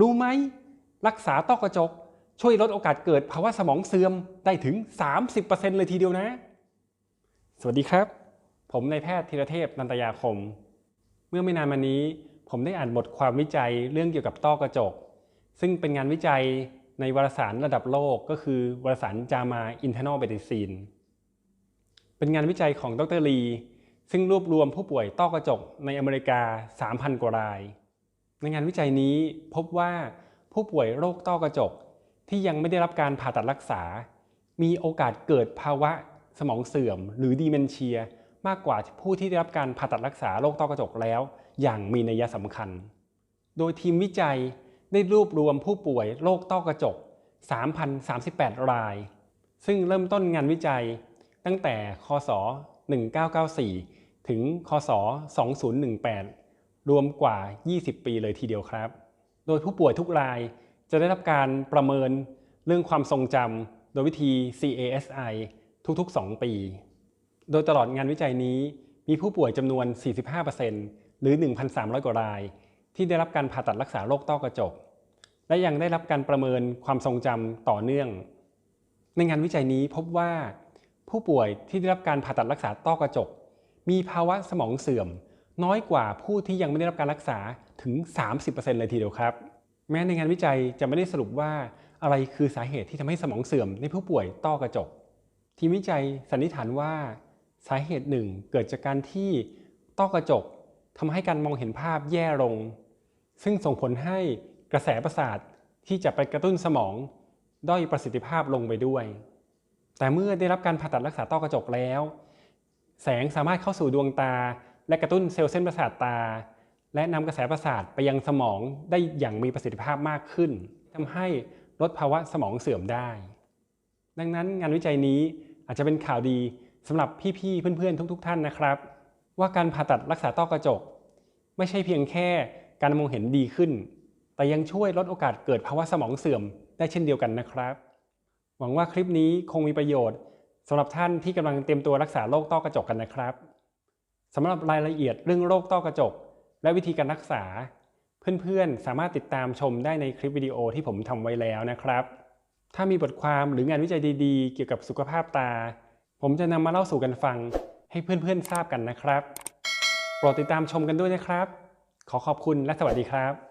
รู้ไหมรักษาต้อกระจก ช่วยลดโอกาสเกิดภาวะสมองเสื่อมได้ถึง 30%เลยทีเดียวนะ สวัสดีครับ ผมนายแพทย์ธีรเทพนันตยาคม เมื่อไม่นานมานี้ ผมได้อ่านบทความวิจัยเรื่องเกี่ยวกับต้อกระจก ซึ่งเป็นงานวิจัยในวารสารระดับโลกก็คือวารสาร JAMA Internal Medicine เป็นงานวิจัยของดรลีซึ่งรวบรวมผู้ป่วยต้อกระจกในอเมริกา 3,000 กว่าราย ในงานวิจัยนี้พบว่าผู้ป่วยโรคต้อกระจกที่ยังไม่ได้รับการผ่าตัดรักษา มีโอกาสเกิดภาวะสมองเสื่อม หรือดีเมนเชีย มากกว่าผู้ที่ได้รับการผ่าตัดรักษาโรคต้อกระจกแล้ว อย่างมีนัยสำคัญ โดยทีมวิจัยได้รวบรวมผู้ป่วยโรคต้อกระจก 3,038 ราย ซึ่งเริ่มต้นงานวิจัย ตั้งแต่ คศ 1994 ถึง คศ 2018 รวมกว่า 20 ปีเลยทีเดียวครับ โดยผู้ป่วยทุกรายจะได้รับการประเมินเรื่องความทรงจำโดยวิธี CASI ทุกๆ 2 ปี โดยตลอดงานวิจัยนี้มีผู้ป่วยจำนวน 45%หรือ 1,300 กว่าราย ที่ได้รับการผ่าตัดรักษาโรคต้อกระจก และยังได้รับการประเมินความทรงจำต่อเนื่อง ในงานวิจัยนี้พบว่า ผู้ป่วยที่ได้รับการผ่าตัดรักษาต้อกระจก มีภาวะสมองเสื่อม น้อยกว่าผู้ที่ยังไม่ได้รับการรักษาถึง 30%เลยทีเดียวครับ แม้ในงานวิจัยจะไม่ได้สรุปว่าอะไรคือสาเหตุที่ทำให้สมองเสื่อมในผู้ป่วยต้อกระจก ทีมวิจัยสันนิษฐานว่าสาเหตุหนึ่งเกิดจากการที่ต้อกระจกทำให้การมองเห็นภาพแย่ลง ซึ่งส่งผลให้กระแสประสาทที่จะไปกระตุ้นสมอง ด้อยประสิทธิภาพลงไปด้วย แต่เมื่อได้รับการผ่าตัดรักษาต้อกระจกแล้ว แสงสามารถเข้าสู่ดวงตา และกระตุ้นเซลล์เส้นประสาทตา และนำกระแสประสาทไปยังสมองได้อย่างมีประสิทธิภาพมากขึ้นทำให้ลดภาวะสมองเสื่อมได้ ดังนั้นงานวิจัยนี้อาจจะเป็นข่าวดีสำหรับพี่ๆเพื่อนๆทุก ๆ ท่านนะครับ ว่าการผ่าตัดรักษาต้อกระจก ไม่ใช่เพียงแค่การมองเห็นดีขึ้น แต่ยังช่วยลดโอกาสเกิดภาวะสมองเสื่อมได้เช่นเดียวกันนะครับ หวังว่าคลิปนี้คงมีประโยชน์สำหรับท่านที่กำลังเตรียมตัวรักษาโรคต้อกระจกกันนะครับ สำหรับรายละเอียดเรื่องโรคต้อกระจก และวิธีการรักษา เพื่อนๆ สามารถติดตามชมได้ในคลิปวิดีโอที่ผมทำไว้แล้วนะครับ ถ้ามีบทความหรืองานวิจัยดีๆ เกี่ยวกับสุขภาพตา ผมจะนำมาเล่าสู่กันฟัง ให้เพื่อนๆ ทราบกันนะครับ โปรดติดตามชมกันด้วยนะครับ ขอขอบคุณและสวัสดีครับ